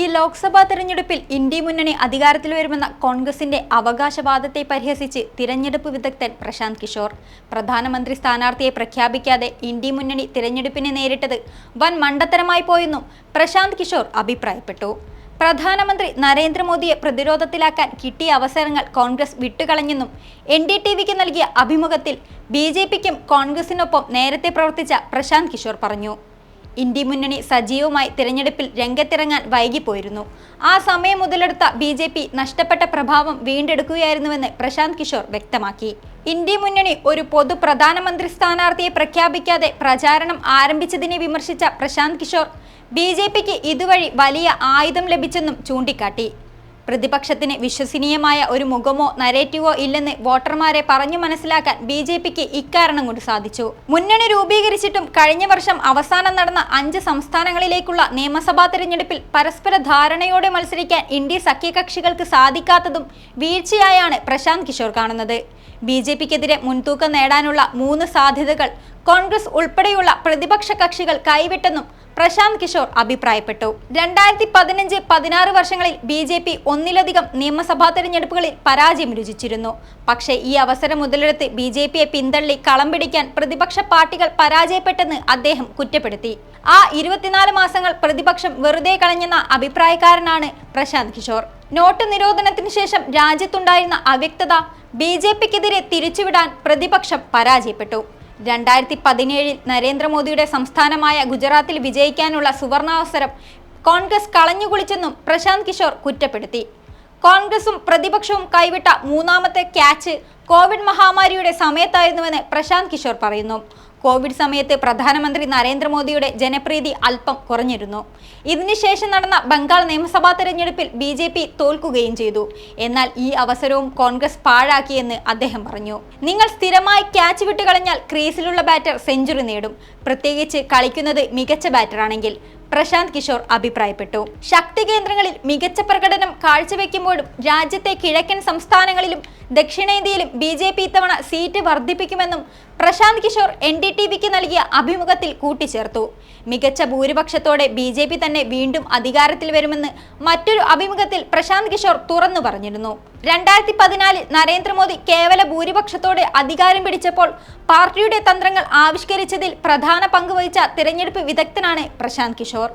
ഈ ലോക്സഭാ തെരഞ്ഞെടുപ്പിൽ ഇന്ത്യ മുന്നണി അധികാരത്തിൽ വരുമെന്ന കോൺഗ്രസിന്റെ അവകാശവാദത്തെ പരിഹസിച്ച് തിരഞ്ഞെടുപ്പ് വിദഗ്ധൻ പ്രശാന്ത് കിഷോർ. പ്രധാനമന്ത്രി സ്ഥാനാർത്ഥിയെ പ്രഖ്യാപിക്കാതെ ഇന്ത്യ മുന്നണി തിരഞ്ഞെടുപ്പിനെ നേരിട്ടത് വൻ മണ്ടത്തരമായി പോയെന്നും പ്രശാന്ത് കിഷോർ അഭിപ്രായപ്പെട്ടു. പ്രധാനമന്ത്രി നരേന്ദ്രമോദിയെ പ്രതിരോധത്തിലാക്കാൻ കിട്ടിയ അവസരങ്ങൾ കോൺഗ്രസ് വിട്ടുകളഞ്ഞെന്നും എൻ ഡി ടി വിക്ക് നൽകിയ അഭിമുഖത്തിൽ ബി ജെ പിക്കും കോൺഗ്രസിനൊപ്പം നേരത്തെ പ്രവർത്തിച്ച പ്രശാന്ത് കിഷോർ പറഞ്ഞു. ഇന്ത്യ മുന്നണി സജീവമായി തിരഞ്ഞെടുപ്പിൽ രംഗത്തിറങ്ങാൻ വൈകിപ്പോയിരുന്നു. ആ സമയം മുതലെടുത്ത ബി ജെ പി നഷ്ടപ്പെട്ട പ്രഭാവം വീണ്ടെടുക്കുകയായിരുന്നുവെന്ന് പ്രശാന്ത് കിഷോർ വ്യക്തമാക്കി. ഇന്ത്യ മുന്നണി ഒരു പൊതു പ്രധാനമന്ത്രി സ്ഥാനാർത്ഥിയെ പ്രഖ്യാപിക്കാതെ പ്രചാരണം ആരംഭിച്ചതിനെ വിമർശിച്ച പ്രശാന്ത് കിഷോർ ബി ജെ പിക്ക് ഇതുവഴി വലിയ ആയുധം ലഭിച്ചെന്നും ചൂണ്ടിക്കാട്ടി. പ്രതിപക്ഷത്തിന് വിശ്വസനീയമായ ഒരു മുഖമോ നരേറ്റീവോ ഇല്ലെന്ന് വോട്ടർമാരെ പറഞ്ഞു മനസ്സിലാക്കാൻ ബി ജെ പിക്ക് ഇക്കാരണം കൊണ്ട് സാധിച്ചു. മുന്നണി രൂപീകരിച്ചിട്ടും കഴിഞ്ഞ വർഷം അവസാനം നടന്ന അഞ്ച് സംസ്ഥാനങ്ങളിലേക്കുള്ള നിയമസഭാ തെരഞ്ഞെടുപ്പിൽ പരസ്പര ധാരണയോടെ മത്സരിക്കാൻ ഇന്ത്യ സഖ്യകക്ഷികൾക്ക് സാധിക്കാത്തതും വീഴ്ചയായാണ് പ്രശാന്ത് കിഷോർ കാണുന്നത്. ബി ജെ പിക്കെതിരെ മുൻതൂക്കം നേടാനുള്ള മൂന്ന് സാധ്യതകൾ കോൺഗ്രസ് ഉൾപ്പെടെയുള്ള പ്രതിപക്ഷ കക്ഷികൾ കൈവിട്ടെന്നും പ്രശാന്ത് കിഷോർ അഭിപ്രായപ്പെട്ടു. രണ്ടായിരത്തി പതിനഞ്ച് പതിനാറ് വർഷങ്ങളിൽ ബി ജെ പി ഒന്നിലധികം നിയമസഭാ തെരഞ്ഞെടുപ്പുകളിൽ പരാജയം രുചിച്ചിരുന്നു. പക്ഷേ ഈ അവസരം മുതലെടുത്ത് ബി ജെ പിയെ പിന്തള്ളി കളം പിടിക്കാൻ പ്രതിപക്ഷ പാർട്ടികൾ പരാജയപ്പെട്ടെന്ന് അദ്ദേഹം കുറ്റപ്പെടുത്തി. ആ ഇരുപത്തിനാല് മാസങ്ങൾ പ്രതിപക്ഷം വെറുതെ കളഞ്ഞെന്ന അഭിപ്രായക്കാരനാണ് പ്രശാന്ത് കിഷോർ. നോട്ട് നിരോധനത്തിന് ശേഷം രാജ്യത്തുണ്ടായിരുന്ന അവ്യക്തത ബി ജെ പിക്കെതിരെ തിരിച്ചുവിടാൻ പ്രതിപക്ഷം പരാജയപ്പെട്ടു. രണ്ടായിരത്തി പതിനേഴിൽ നരേന്ദ്രമോദിയുടെ സംസ്ഥാനമായ ഗുജറാത്തിൽ വിജയിക്കാനുള്ള സുവർണാവസരം കോൺഗ്രസ് കളഞ്ഞുകുളിച്ചെന്നും പ്രശാന്ത് കിഷോർ കുറ്റപ്പെടുത്തി. കോൺഗ്രസും പ്രതിപക്ഷവും കൈവിട്ട മൂന്നാമത്തെ ക്യാച്ച് കോവിഡ് മഹാമാരിയുടെ സമയത്തായിരുന്നുവെന്ന് പ്രശാന്ത് കിഷോർ പറയുന്നു. കോവിഡ് സമയത്ത് പ്രധാനമന്ത്രി നരേന്ദ്രമോദിയുടെ ജനപ്രീതി അല്പം കുറഞ്ഞിരുന്നു. ഇതിനുശേഷം നടന്ന ബംഗാൾ നിയമസഭാ തെരഞ്ഞെടുപ്പിൽ ബി ജെ പി തോൽക്കുകയും ചെയ്തു. എന്നാൽ ഈ അവസരവും കോൺഗ്രസ് പാഴാക്കിയെന്ന് അദ്ദേഹം പറഞ്ഞു. നിങ്ങൾ സ്ഥിരമായി ക്യാച്ച് വിട്ട് കളഞ്ഞാൽ ക്രീസിലുള്ള ബാറ്റർ സെഞ്ചുറി നേടും. പ്രത്യേകിച്ച് കളിക്കുന്നത് മികച്ച ബാറ്ററാണെങ്കിൽ. പ്രശാന്ത് കിഷോർ അഭിപ്രായപ്പെട്ടു. ശക്തി കേന്ദ്രങ്ങളിൽ മികച്ച പ്രകടനം കാഴ്ചവെക്കുമ്പോഴും രാജ്യത്തെ കിഴക്കൻ സംസ്ഥാനങ്ങളിലും ദക്ഷിണേന്ത്യയിലും ബി ജെ പി ഇത്തവണ സീറ്റ് വർദ്ധിപ്പിക്കുമെന്നും Prashant Kishor N D T വിക്ക് നൽകിയ അഭിമുഖത്തിൽ കൂട്ടിച്ചേർത്തു. മികച്ച ഭൂരിപക്ഷത്തോടെ ബി ജെ പി തന്നെ വീണ്ടും അധികാരത്തിൽ വരുമെന്ന് മറ്റൊരു അഭിമുഖത്തിൽ പ്രശാന്ത് കിഷോർ തുറന്നു പറഞ്ഞിരുന്നു. രണ്ടായിരത്തി പതിനാലിൽ നരേന്ദ്രമോദി കേവല ഭൂരിപക്ഷത്തോടെ അധികാരം പിടിച്ചപ്പോൾ പാർട്ടിയുടെ തന്ത്രങ്ങൾ ആവിഷ്കരിച്ചതിൽ പ്രധാന പങ്ക് വഹിച്ച തിരഞ്ഞെടുപ്പ് വിദഗ്ധനാണ് പ്രശാന്ത് കിഷോർ.